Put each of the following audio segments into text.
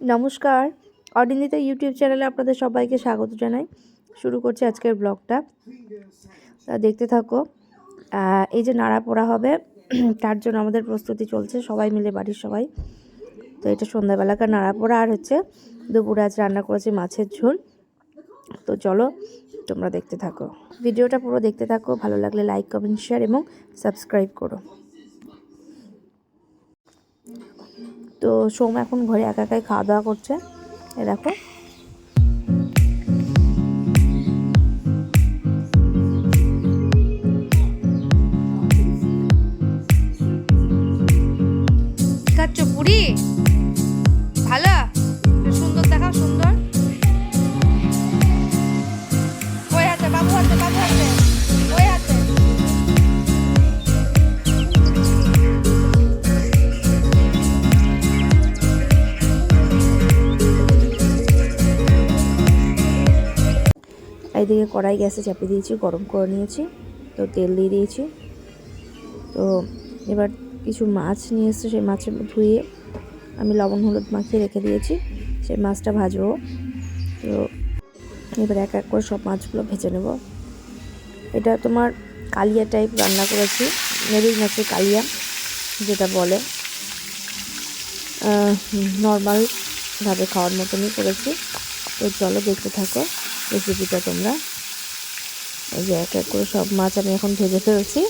নমস্কার। অডিনিতা ইউটিউব চ্যানেলে আপনাদের সবাইকে স্বাগত জানাই। শুরু করছি আজকের ব্লগটা। তা দেখতে থাকো। এই যে নাড়া পোড়া হবে, তার জন্য আমাদের প্রস্তুতি চলছে, সবাই মিলে বাড়ির সবাই। তো এটা সন্ধ্যাবেলাকার নাড়া পোড়া, আর হচ্ছে দুপুরে আজ রান্না করেছি মাছের ঝোল। তো চলো তোমরা দেখতে থাকো। ভিডিওটা পুরো দেখতে থাকো, ভালো লাগলে লাইক কমেন্ট শেয়ার এবং সাবস্ক্রাইব করো। তো সোম এখন ঘরে একা একাই খাওয়া দাওয়া করছে। এ দেখো। এইদিকে কড়াই গ্যাসে চাপিয়ে দিয়েছি, গরম করে নিয়েছি, তো তেল দিয়ে দিয়েছি। তো এবার কিছু মাছ নিয়ে এসছে, সেই মাছ ধুয়ে আমি লবণ হলুদ মাখিয়ে রেখে দিয়েছি, সেই মাছটা ভাজবো। তো এবার এক এক করে সব মাছগুলো ভেজে নেব। এটা তোমার কালিয়া টাইপ রান্না করেছি মেরুই মাছের কালিয়া, যেটা বলে। নর্মালভাবে খাওয়ার মতনই করেছি। তো চলো দেখতে থাকো। রেসিপিটা তোমরা এই যে এক এক করে সব মাছ আমি এখন ভেজে ফেলছি।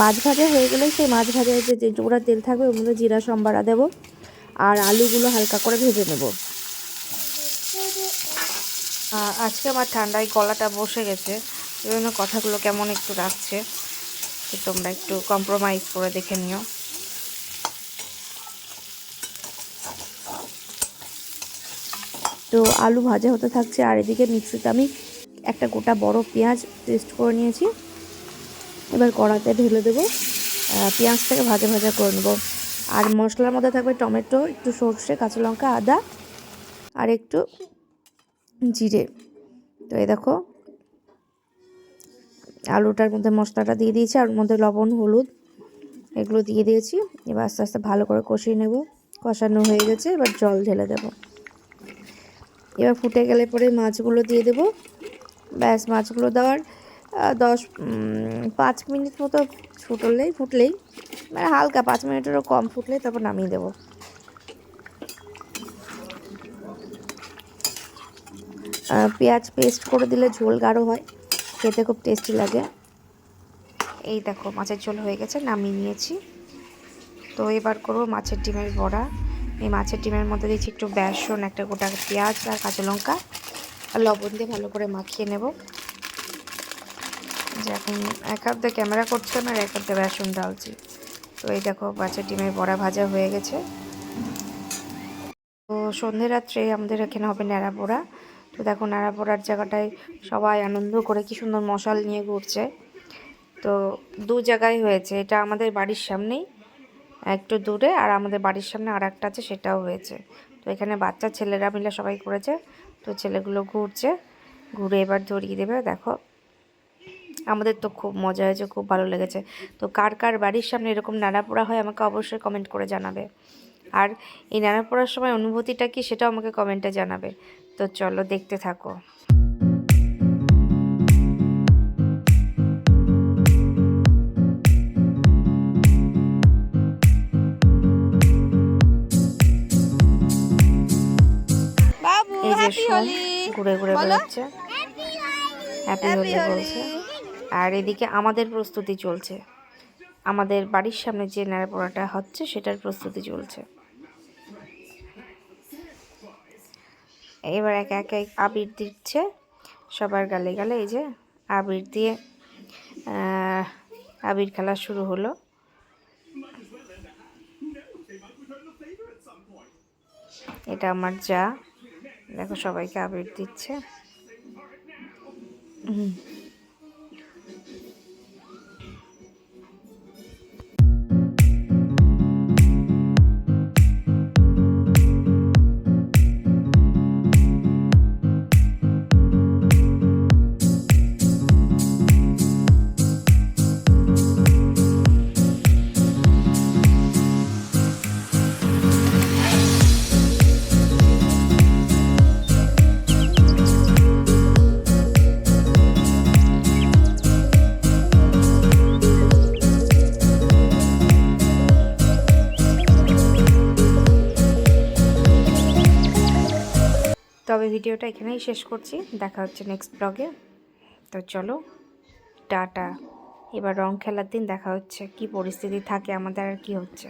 মাছ ভাজা হয়ে গেলে সেই মাছ ভাজার যে যে জোড়া তেল থাকবে ওগুলো জিরা, সম্বারা দেবো আর আলুগুলো হালকা করে ভেজে নেব। আজকে আমার ঠান্ডায় গলাটা বসে গেছে জন্য কথাগুলো কেমন একটু রাখছে তোমরা একটু কম্প্রোমাইজ করে দেখে নিও। তো আলু ভাজা হতে থাকছে, আর এদিকে মিক্সিতে আমি একটা গোটা বড় পেঁয়াজ পেস্ট করে নিয়েছি। এবার কড়াতে ঢেলে দেবো পেঁয়াজটাকে ভাজা ভাজা করে নেব। আর মশলার মধ্যে থাকবে টমেটো, একটু সর্ষে, কাঁচা লঙ্কা, আদা, আর একটু জিরে। তো এই দেখো, আলুটার মধ্যে মশলাটা দিয়ে দিয়েছি, আর মধ্যে লবণ, হলুদ, এগুলো দিয়ে দিয়েছি। এবার আস্তে আস্তে ভালো করে কষিয়ে নেব। কষানো হয়ে গেছে, এবার জল ঢেলে দেবো। এবার ফুটে গেলে পরে মাছগুলো দিয়ে দেবো। ব্যাস, মাছগুলো দেওয়ার দশ পাঁচ মিনিট মতো ফুটলেই ফুটলেই মানে হালকা পাঁচ মিনিটেরও কম ফুটলেই তারপর নামিয়ে দেবো। পেঁয়াজ পেস্ট করে দিলে ঝোল গাঢ় হয়, খেতে খুব টেস্টি লাগে। এই দেখো, মাছের ঝোল হয়ে গেছে, নামিয়ে নিয়েছি। তো এবার করব মাছের ডিমের বড়া। এই মাছের ডিমের মধ্যে দিচ্ছি একটু বেসন, একটা গোটা পেঁয়াজ আর কাঁচা লঙ্কা আর লবণ দিয়ে ভালো করে মাখিয়ে নেব। যে এখন এক হাত ক্যামেরা করছিলাম আর এক হাত বেসন ডালছি তো এই দেখো মাছের ডিমের বড়া ভাজা হয়ে গেছে। তো সন্ধে রাত্রে আমাদের এখানে হবে ন্যাড়া পোড়া। তো দেখো ন্যাড়া পোড়ার জায়গাটায় সবাই আনন্দ করে কি সুন্দর মশাল নিয়ে ঘুরছে। তো দু জায়গায় হয়েছে, এটা আমাদের বাড়ির সামনেই। একটু দূরে আর আমাদের বাড়ির সামনে আর একটা আছে, সেটাও হয়েছে তো এখানে বাচ্চা ছেলেরা মিলে সবাই করেছে তো ছেলেগুলো ঘুরছে, ঘুরে এবার ধরিয়ে দেবে, দেখো। আমাদের তো খুব মজা হয়েছে, খুব ভালো লেগেছে। তো কার কার বাড়ির সামনে এরকম নাড়াপোড়া হয় আমাকে অবশ্যই কমেন্ট করে জানাবে। আর এই নাড়াপোড়ার সময় অনুভূতিটা কি সেটাও আমাকে কমেন্টে জানাবে। তো চলো দেখতে থাকো। সোম ঘুরে ঘুরে বলো। বেড়াচ্ছে। হ্যাপি হোলি হোলি। বলছে। আর এদিকে আমাদের প্রস্তুতি চলছে। আমাদের বাড়ির সামনে যে নাড়াপোড়াটা হচ্ছে সেটার প্রস্তুতি চলছে। এবার একে একে আবির দিচ্ছে। সবার গালে গালে এই যে আবির দিয়ে আবির খেলা শুরু হলো। এটা আমার যা। দেখো সবাইকে আবির দিচ্ছে হুম। তবে ভিডিওটা এখানেই শেষ করছি। দেখা হচ্ছে নেক্সট ব্লগে তো চলো, টাটা। এবার রং খেলার দিন দেখা হচ্ছে। কি পরিস্থিতি থাকে, আমাদের আর কি হচ্ছে?